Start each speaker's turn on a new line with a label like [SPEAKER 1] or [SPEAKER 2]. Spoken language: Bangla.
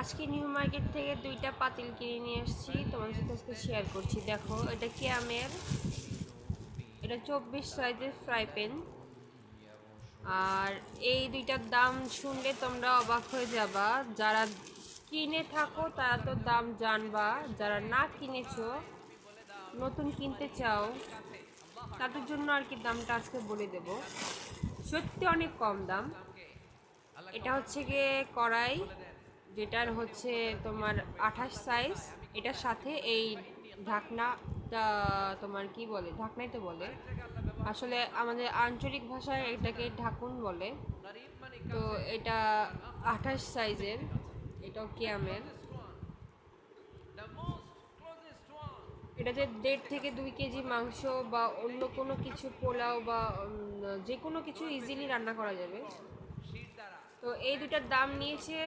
[SPEAKER 1] আজকে নিউ মার্কেট থেকে দুইটা পাতিল কিনে নিয়ে এসেছি তোমাদের সাথে আজকে শেয়ার করছি। দেখো, এটা ক্যামের এটা চব্বিশ সাইজের ফ্রাই প্যান আর এই দুইটার দাম শুনলে তোমরা অবাক হয়ে যাবা। যারা কিনে থাকো, তারা তো দাম জানবা। যারা না কিনেছো, নতুন কিনতে চাও, তাদের জন্য আর কি দামটা আজকে বলে দেব। সত্যি অনেক কম দাম। এটা হচ্ছে গিয়ে কড়াই। যেটার হচ্ছে তোমার আঠাশ সাইজ এটার সাথে এই ঢাকনাটা তোমার কি বলে, ঢাকনাই তো বলে। আসলে আমাদের আঞ্চলিক ভাষায় এটাকে ঢাকুন বলে। তো এটা আঠাশ সাইজের এটাও কেয়ামের। এটাতে দেড় থেকে দুই কেজি মাংস বা অন্য কোনো কিছু পোলাও বা যে কোনো কিছু ইজিলি রান্না করা যাবে। তো এই দুটার দাম নিয়েছে